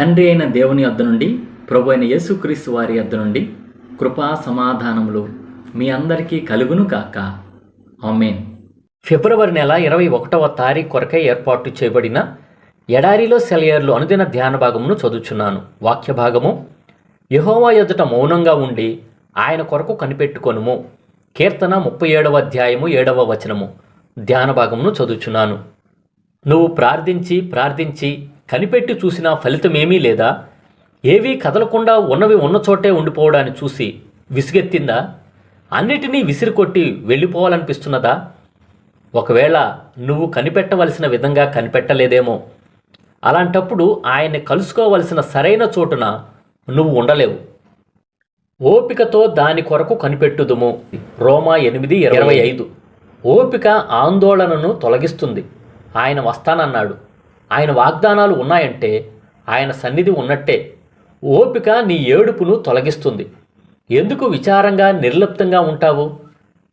తండ్రి అయిన దేవుని వద్ద నుండి ప్రభు అయిన యేసుక్రీస్తు వారి వద్ద నుండి కృపా సమాధానములు మీ అందరికీ కలుగును కాక ఆమెన్. ఫిబ్రవరి నెల ఇరవై ఒకటవ తారీఖు కొరకై ఏర్పాటు చేయబడిన ఎడారిలో సెలయర్లు అనుదిన ధ్యాన భాగమును చదువుచున్నాను. వాక్య భాగము యహోవా ఎదుట మౌనంగా ఉండి ఆయన కొరకు కనిపెట్టుకొనుము. కీర్తన ముప్పై ఏడవ అధ్యాయము ఏడవ వచనము. ధ్యాన భాగమును చదువుచున్నాను. నువ్వు ప్రార్థించి ప్రార్థించి కనిపెట్టి చూసినా ఫలితమేమీ లేదా? ఏవీ కదలకుండా ఉన్నవి ఉన్న చోటే ఉండిపోవడాన్ని చూసి విసిగెత్తిందా? అన్నిటినీ విసిరికొట్టి వెళ్ళిపోవాలనిపిస్తున్నదా? ఒకవేళ నువ్వు కనిపెట్టవలసిన విధంగా కనిపెట్టలేదేమో. అలాంటప్పుడు ఆయన్ని కలుసుకోవలసిన సరైన చోటున నువ్వు ఉండలేవు. ఓపికతో దాని కొరకు కనిపెట్టుదుము. రోమా ఎనిమిది ఇరవై ఐదు. ఓపిక ఆందోళనను తొలగిస్తుంది. ఆయన వస్తానన్నాడు. ఆయన వాగ్దానాలు ఉన్నాయంటే ఆయన సన్నిధి ఉన్నట్టే. ఓపిక నీ ఏడుపును తొలగిస్తుంది. ఎందుకు విచారంగా నిర్లిప్తంగా ఉంటావు?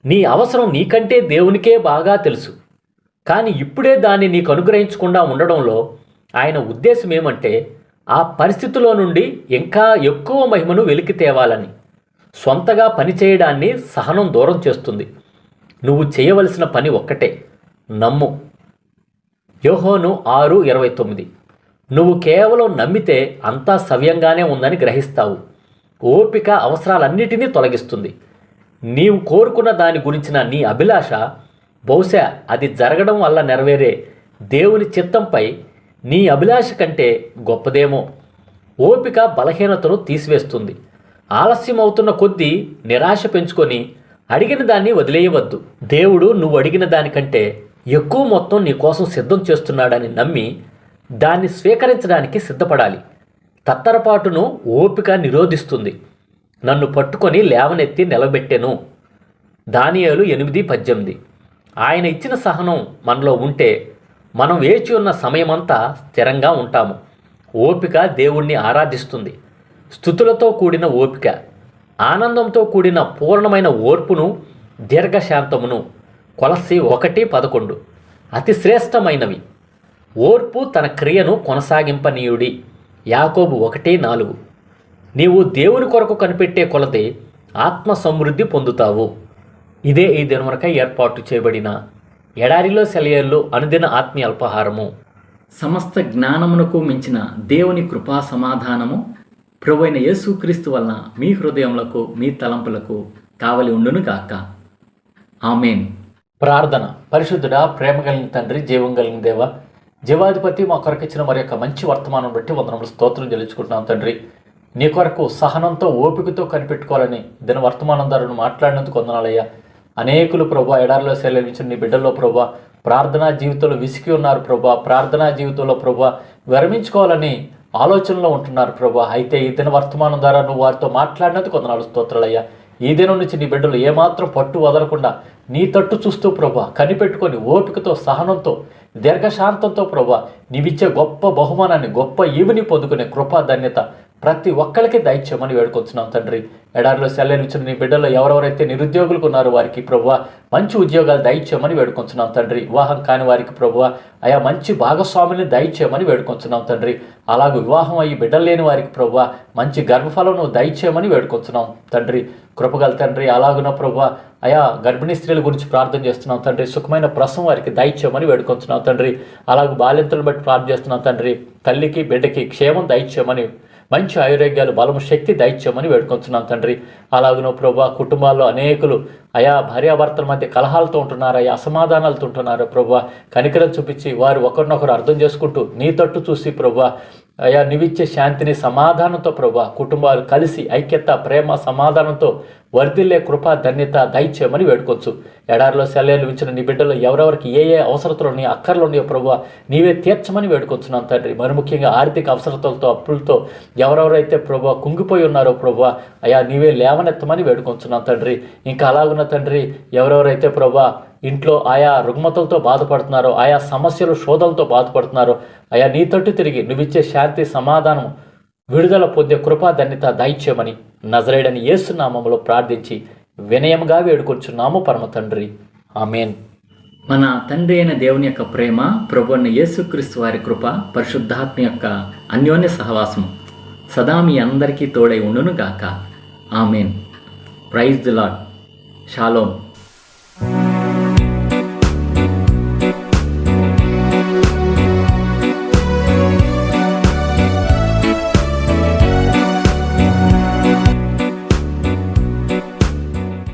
నీ అవసరం నీకంటే దేవునికే బాగా తెలుసు. కానీ ఇప్పుడే దాన్ని నీకు అనుగ్రహించకుండా ఉండడంలో ఆయన ఉద్దేశం ఏమంటే ఆ పరిస్థితిలో నుండి ఇంకా ఎక్కువ మహిమను వెలికి తేవాలని. సొంతగా పని చేయడాన్ని సహనం దూరం చేస్తుంది. నువ్వు చేయవలసిన పని ఒక్కటే. నమ్ము. యోహోను ఆరు ఇరవై తొమ్మిది. నువ్వు కేవలం నమ్మితే అంతా సవ్యంగానే ఉందని గ్రహిస్తావు. ఓపిక అవసరాలన్నిటినీ తొలగిస్తుంది. నీవు కోరుకున్న దాని గురించిన నీ అభిలాష బహుశా అది జరగడం వల్ల నెరవేరే దేవుని చిత్తంపై నీ అభిలాష కంటే గొప్పదేమో. ఓపిక బలహీనతను తీసివేస్తుంది. ఆలస్యం అవుతున్న కొద్దీ నిరాశ పెంచుకొని అడిగిన దాన్ని వదిలేయవద్దు. దేవుడు నువ్వు అడిగిన దానికంటే ఎక్కువ మొత్తం నీ కోసం సిద్ధం చేస్తున్నాడని నమ్మి దాన్ని స్వీకరించడానికి సిద్ధపడాలి. తత్తరపాటును ఓపిక నిరోధిస్తుంది. నన్ను పట్టుకొని లేవనెత్తి నిలబెట్టెను. దానియాలు ఎనిమిది పద్దెనిమిది. ఆయన ఇచ్చిన సహనం మనలో ఉంటే మనం వేచి ఉన్న సమయమంతా స్థిరంగా ఉంటాము. ఓపిక దేవుణ్ణి ఆరాధిస్తుంది. స్థుతులతో కూడిన ఓపిక ఆనందంతో కూడిన పూర్ణమైన ఓర్పును దీర్ఘశాంతమును కొలసి ఒకటి పదకొండు. అతి శ్రేష్టమైనవి. ఓర్పు తన క్రియను కొనసాగింపనీయుడి. యాకోబు ఒకటి నాలుగు. నీవు దేవుని కొరకు కనిపెట్టే కొలది ఆత్మ సమృద్ధి పొందుతావు. ఇదే ఈ దినవరకై ఏర్పాటు చేయబడిన ఎడారిలో సెలయల్లో అనుదిన ఆత్మీయ అల్పాహారము. సమస్త జ్ఞానమునకు మించిన దేవుని కృపా సమాధానము ప్రభువైన యేసుక్రీస్తు వలన మీ హృదయములకు మీ తలంపులకు కావలి ఉండును గాక ఆమెన్. ప్రార్థన. పరిశుద్ధుడా ప్రేమ కలిగిన తండ్రి జీవం కలిగిన దేవ జీవాధిపతి మా కొరకు ఇచ్చిన మరి యొక్క మంచి వర్తమానం బట్టి వందనములు స్తోత్రం చెల్లించుకుంటున్నాం తండ్రి. నీ కొరకు సహనంతో ఓపికతో కనిపెట్టుకోవాలని దిన వర్తమానం మాట్లాడినందుకు వందనాలయ్యా. అనేకులు ప్రభా ఎడారిలో సెలవించిన నీ బిడ్డల్లో ప్రభా ప్రార్థనా జీవితంలో విసిగి ఉన్నారు ప్రభా ప్రార్థనా జీవితంలో ప్రభా విరమించుకోవాలని ఆలోచనలో ఉంటున్నారు ప్రభా. అయితే ఈ దిన వర్తమానం ద్వారా నువ్వు వారితో మాట్లాడినందుకు వందనాలు స్తోత్రాలయ్యా. ఈ దినం నుంచి నీ బిడ్డలు ఏమాత్రం పట్టు వదలకుండా నీ తట్టు చూస్తూ ప్రభా కనిపెట్టుకొని ఓపికతో సహనంతో దీర్ఘశాంతంతో ప్రభా నీవిచ్చే గొప్ప బహుమానాన్ని గొప్ప ఈవిని పొందుకునే కృపా ధన్యత ప్రతి ఒక్కరికి దయచేయమని వేడుకొచ్చున్నాం తండ్రి. ఎడారిలో సెలవిచ్చిన నీ బిడ్డలో ఎవరెవరైతే నిరుద్యోగులకు ఉన్నారో వారికి ప్రభు మంచి ఉద్యోగాలు దయచేయమని వేడుకొంచున్నాం తండ్రి. వివాహం కాని వారికి ప్రభు అయా మంచి భాగస్వామిని దయచేయమని వేడుకొంచున్నాం తండ్రి. అలాగే వివాహం అయ్యి బిడ్డలు లేని వారికి ప్రభు మంచి గర్భఫలం నువ్వు దయచేయమని వేడుకొంచున్నాం తండ్రి. కృపగల తండ్రి అలాగున ప్రభు అయా గర్భిణీ స్త్రీల గురించి ప్రార్థన చేస్తున్నాం తండ్రి. సుఖమైన ప్రసవం వారికి దయచేయమని వేడుకొంచున్నాం తండ్రి. అలాగే బాలింతలను బట్టి ప్రార్థన చేస్తున్నాం తండ్రి. తల్లికి బిడ్డకి క్షేమం దయచేయమని మంచి ఆయురోగ్యాలు బలము శక్తి దైత్యమని వేడుకొంచున్నాం తండ్రి. అలాగనో ప్రభా కుటుంబాల్లో అనేకులు అయా భార్యాభర్తల మధ్య కలహాలతో ఉంటున్నారు అయా అసమాధానాలతో ఉంటున్నారు ప్రభా. కనికరం చూపించి వారు ఒకరినొకరు అర్థం చేసుకుంటూ నీ తట్టు చూసి ప్రభా అయా నివిచ్చే శాంతిని సమాధానంతో ప్రభా కుటుంబాలు కలిసి ఐక్యత ప్రేమ సమాధానంతో వర్ధిల్లే కృప ధన్యత దయచేయమని వేడుకోవచ్చు ఎడారిలో సెలవులు ఇచ్చిన నీ బిడ్డలు ఎవరెవరికి ఏ ఏ అవసరతలు ఉన్నాయో అక్కర్లు ఉన్నాయో ప్రభు నీవే తీర్చమని వేడుకొచ్చున్నాం తండ్రి. మరి ముఖ్యంగా ఆర్థిక అవసరతలతో అప్పులతో ఎవరెవరైతే ప్రభు కుంగిపోయి ఉన్నారో ప్రభు అయా నీవే లేవనెత్తమని వేడుకొంచున్నాం తండ్రి. ఇంకా అలాగున్న తండ్రి ఎవరెవరైతే ప్రభా ఇంట్లో ఆయా రుగ్మతలతో బాధపడుతున్నారో ఆయా సమస్యలు శోధలతో బాధపడుతున్నారో. ఆయా నీ తట్టు తిరిగి నువ్విచ్చే శాంతి సమాధానం విడుదల పొందే కృపా ధన్యత దయచేయమని నజరేడని యేసునామములో ప్రార్థించి వినయంగా వేడుకొచ్చున్నాము పరమ తండ్రి. ఆమెన్. మన తండ్రి అయిన దేవుని యొక్క ప్రేమ ప్రభు యేసుక్రీస్తు వారి కృప పరిశుద్ధాత్మ యొక్క అన్యోన్య సహవాసం సదా మీ అందరికీ తోడై ఉండును గాక amen. Praise the Lord shalom